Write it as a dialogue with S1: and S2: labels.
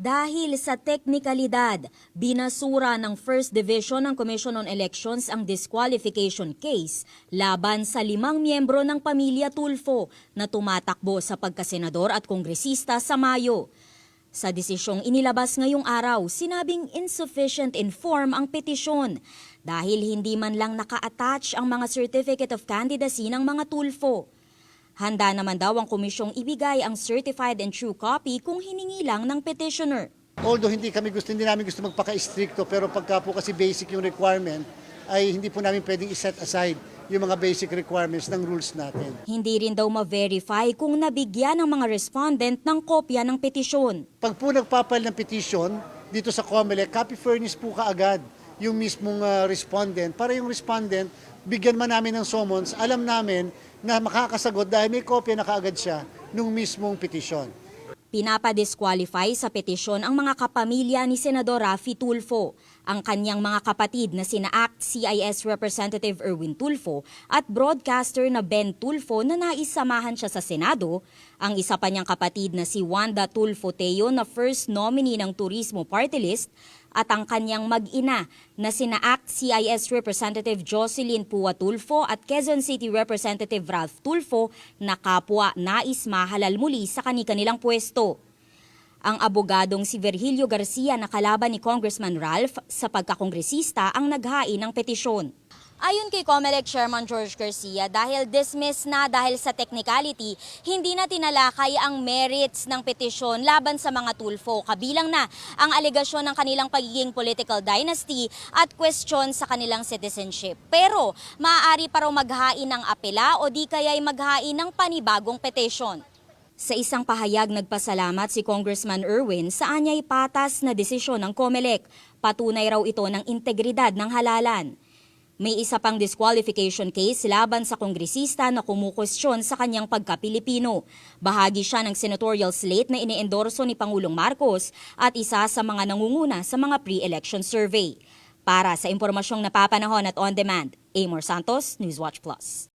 S1: Dahil sa teknikalidad, binasura ng First Division ng Commission on Elections ang disqualification case laban sa limang miyembro ng pamilya Tulfo na tumatakbo sa pagkasenador at kongresista sa Mayo. Sa desisyong inilabas ngayong araw, sinabing insufficient in form ang petisyon dahil hindi man lang naka-attach ang mga certificate of candidacy ng mga Tulfo. Handa naman daw ang komisyong ibigay ang certified and true copy kung hiningi lang ng petitioner.
S2: Although hindi kami gusto, hindi namin gusto magpaka-stricto, pero pagka po kasi basic yung requirement, ay hindi po namin pwedeng iset aside yung mga basic requirements ng rules natin.
S1: Hindi rin daw ma-verify kung nabigyan ng mga respondent ng kopya ng petisyon.
S2: Pag po nagpapal ng petition dito sa COMELEC, copy furnish po kaagad yung mismong ah, respondent. Para yung respondent, bigyan man namin ng summons, alam namin na makakasagot dahil may kopya na kaagad siya nung mismong petisyon.
S1: Pinapa-disqualify sa petisyon ang mga kapamilya ni Senador Rafi Tulfo, ang kanyang mga kapatid na sina ACT CIS Representative Erwin Tulfo at broadcaster na Ben Tulfo na naisamahan siya sa Senado, ang isa pa niyang kapatid na si Wanda Tulfo Teo na first nominee ng Turismo Party List at ang kanyang mag-ina na sina ACT CIS Representative Jocelyn Pua Tulfo at Quezon City Representative Ralph Tulfo na kapwa nais mahalal muli sa kani-kanilang pwesto. Ang abogadong si Virgilio Garcia na kalaban ni Congressman Ralph sa pagkakongresista ang naghain ng petisyon. Ayon kay COMELEC Chairman George Garcia, dahil dismiss na dahil sa technicality, hindi na tinalakay ang merits ng petisyon laban sa mga tulfo, kabilang na ang alegasyon ng kanilang pagiging political dynasty at question sa kanilang citizenship. Pero maaari pa raw maghain ng apela o di kaya'y maghain ng panibagong petisyon. Sa isang pahayag nagpasalamat si Congressman Erwin sa anyay patas na desisyon ng COMELEC. Patunay raw ito ng integridad ng halalan. May isa pang disqualification case laban sa kongresista na kumukwestiyon sa kanyang pagka-Pilipino. Bahagi siya ng senatorial slate na iniendorso ni Pangulong Marcos at isa sa mga nangunguna sa mga pre-election survey. Para sa impormasyong napapanahon at on-demand, Amor Santos, Newswatch Plus.